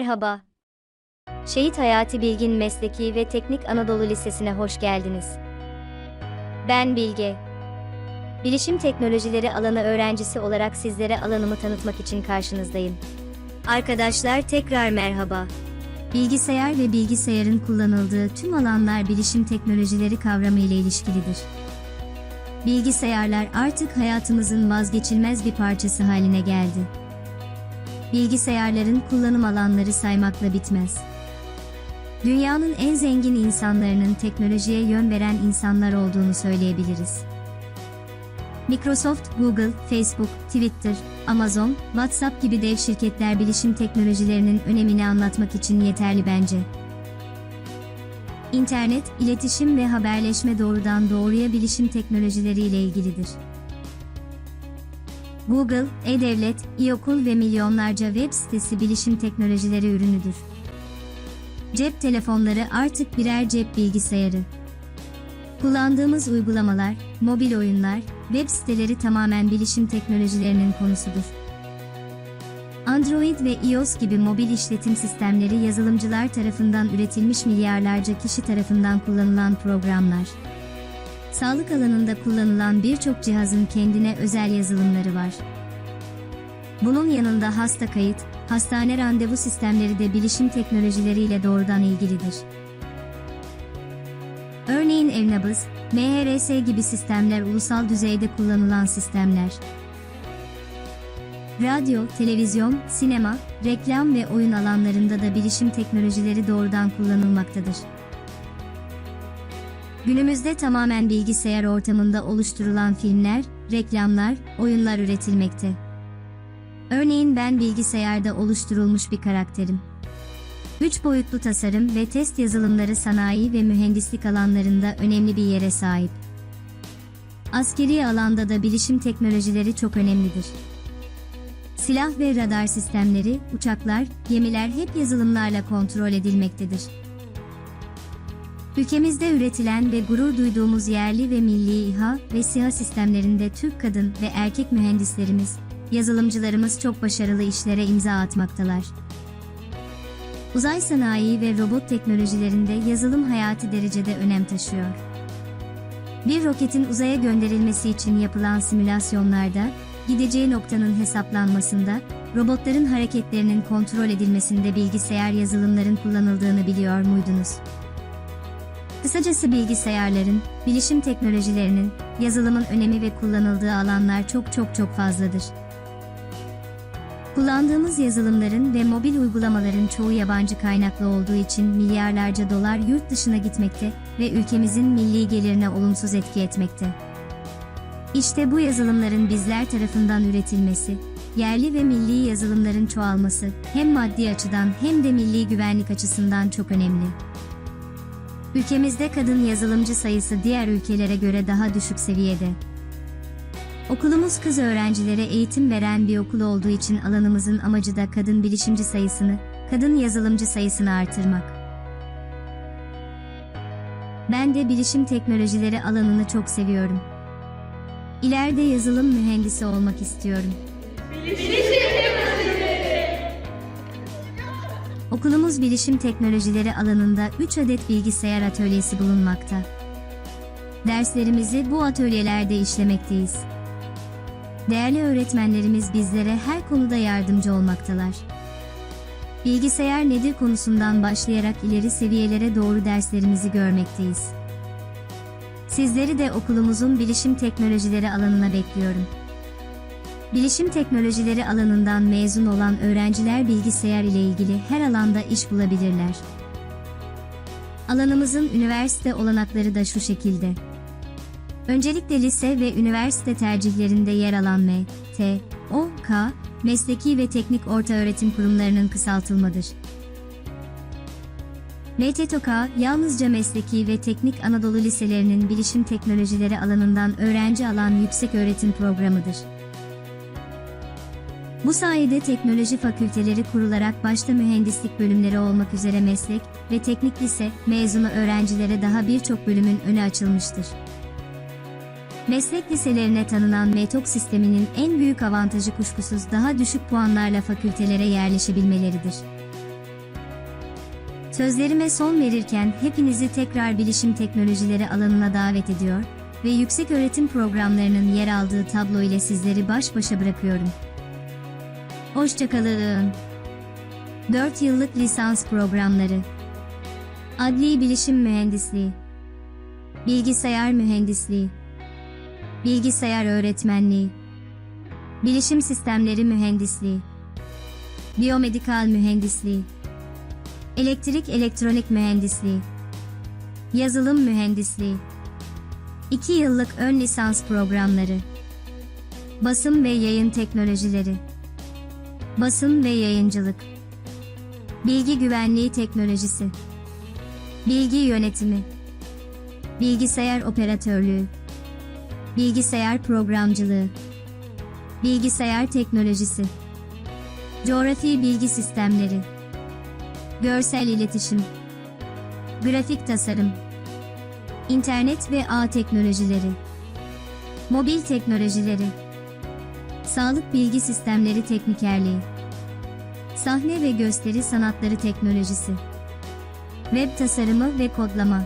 Merhaba. Şehit Hayati Bilgin Mesleki ve Teknik Anadolu Lisesi'ne hoş geldiniz. Ben Bilge. Bilişim teknolojileri alanı öğrencisi olarak sizlere alanımı tanıtmak için karşınızdayım. Arkadaşlar tekrar merhaba. Bilgisayar ve bilgisayarın kullanıldığı tüm alanlar bilişim teknolojileri kavramı ile ilişkilidir. Bilgisayarlar artık hayatımızın vazgeçilmez bir parçası haline geldi. Bilgisayarların kullanım alanları saymakla bitmez. Dünyanın en zengin insanlarının teknolojiye yön veren insanlar olduğunu söyleyebiliriz. Microsoft, Google, Facebook, Twitter, Amazon, WhatsApp gibi dev şirketler bilişim teknolojilerinin önemini anlatmak için yeterli bence. İnternet, iletişim ve haberleşme doğrudan doğruya bilişim teknolojileri ile ilgilidir. Google, e-devlet, e-okul ve milyonlarca web sitesi bilişim teknolojileri ürünüdür. Cep telefonları artık birer cep bilgisayarı. Kullandığımız uygulamalar, mobil oyunlar, web siteleri tamamen bilişim teknolojilerinin konusudur. Android ve iOS gibi mobil işletim sistemleri yazılımcılar tarafından üretilmiş milyarlarca kişi tarafından kullanılan programlar. Sağlık alanında kullanılan birçok cihazın kendine özel yazılımları var. Bunun yanında hasta kayıt, hastane randevu sistemleri de bilişim teknolojileriyle doğrudan ilgilidir. Örneğin Evnabız, MHRS gibi sistemler ulusal düzeyde kullanılan sistemler. Radyo, televizyon, sinema, reklam ve oyun alanlarında da bilişim teknolojileri doğrudan kullanılmaktadır. Günümüzde tamamen bilgisayar ortamında oluşturulan filmler, reklamlar, oyunlar üretilmekte. Örneğin ben bilgisayarda oluşturulmuş bir karakterim. 3 boyutlu tasarım ve test yazılımları sanayi ve mühendislik alanlarında önemli bir yere sahip. Askeri alanda da bilişim teknolojileri çok önemlidir. Silah ve radar sistemleri, uçaklar, gemiler hep yazılımlarla kontrol edilmektedir. Ülkemizde üretilen ve gurur duyduğumuz yerli ve milli İHA ve SİHA sistemlerinde Türk kadın ve erkek mühendislerimiz, yazılımcılarımız çok başarılı işlere imza atmaktalar. Uzay sanayi ve robot teknolojilerinde yazılım hayati derecede önem taşıyor. Bir roketin uzaya gönderilmesi için yapılan simülasyonlarda, gideceği noktanın hesaplanmasında, robotların hareketlerinin kontrol edilmesinde bilgisayar yazılımların kullanıldığını biliyor muydunuz? Kısacası bilgisayarların, bilişim teknolojilerinin, yazılımın önemi ve kullanıldığı alanlar çok çok çok fazladır. Kullandığımız yazılımların ve mobil uygulamaların çoğu yabancı kaynaklı olduğu için milyarlarca dolar yurt dışına gitmekte ve ülkemizin milli gelirine olumsuz etki etmekte. İşte bu yazılımların bizler tarafından üretilmesi, yerli ve milli yazılımların çoğalması hem maddi açıdan hem de milli güvenlik açısından çok önemli. Ülkemizde kadın yazılımcı sayısı diğer ülkelere göre daha düşük seviyede. Okulumuz kız öğrencilere eğitim veren bir okul olduğu için alanımızın amacı da kadın bilişimci sayısını, kadın yazılımcı sayısını artırmak. Ben de bilişim teknolojileri alanını çok seviyorum. İleride yazılım mühendisi olmak istiyorum. Okulumuz bilişim teknolojileri alanında 3 adet bilgisayar atölyesi bulunmakta. Derslerimizi bu atölyelerde işlemekteyiz. Değerli öğretmenlerimiz bizlere her konuda yardımcı olmaktalar. Bilgisayar nedir konusundan başlayarak ileri seviyelere doğru derslerimizi görmekteyiz. Sizleri de okulumuzun bilişim teknolojileri alanına bekliyorum. Bilişim teknolojileri alanından mezun olan öğrenciler bilgisayar ile ilgili her alanda iş bulabilirler. Alanımızın üniversite olanakları da şu şekilde. Öncelikle lise ve üniversite tercihlerinde yer alan M, T, O, K, mesleki ve teknik ortaöğretim kurumlarının kısaltılmadır. MTTOK, yalnızca mesleki ve teknik Anadolu liselerinin bilişim teknolojileri alanından öğrenci alan yüksek öğretim programıdır. Bu sayede teknoloji fakülteleri kurularak başta mühendislik bölümleri olmak üzere meslek ve teknik lise mezunu öğrencilere daha birçok bölümün önü açılmıştır. Meslek liselerine tanınan METOK sisteminin en büyük avantajı kuşkusuz daha düşük puanlarla fakültelere yerleşebilmeleridir. Sözlerime son verirken hepinizi tekrar bilişim teknolojileri alanına davet ediyor ve yüksek öğretim programlarının yer aldığı tablo ile sizleri baş başa bırakıyorum. Hoşçakalın. 4 yıllık lisans programları. Adli Bilişim Mühendisliği. Bilgisayar Mühendisliği. Bilgisayar Öğretmenliği. Bilişim Sistemleri Mühendisliği. Biyomedikal Mühendisliği. Elektrik Elektronik Mühendisliği. Yazılım Mühendisliği. 2 yıllık ön lisans programları. Basın ve yayın teknolojileri. Basın ve yayıncılık. Bilgi güvenliği teknolojisi. Bilgi yönetimi. Bilgisayar operatörlüğü. Bilgisayar programcılığı. Bilgisayar teknolojisi. Coğrafi bilgi sistemleri. Görsel iletişim. Grafik tasarım. İnternet ve ağ teknolojileri. Mobil teknolojileri. Sağlık bilgi sistemleri teknikerliği. Sahne ve gösteri sanatları teknolojisi. Web tasarımı ve kodlama.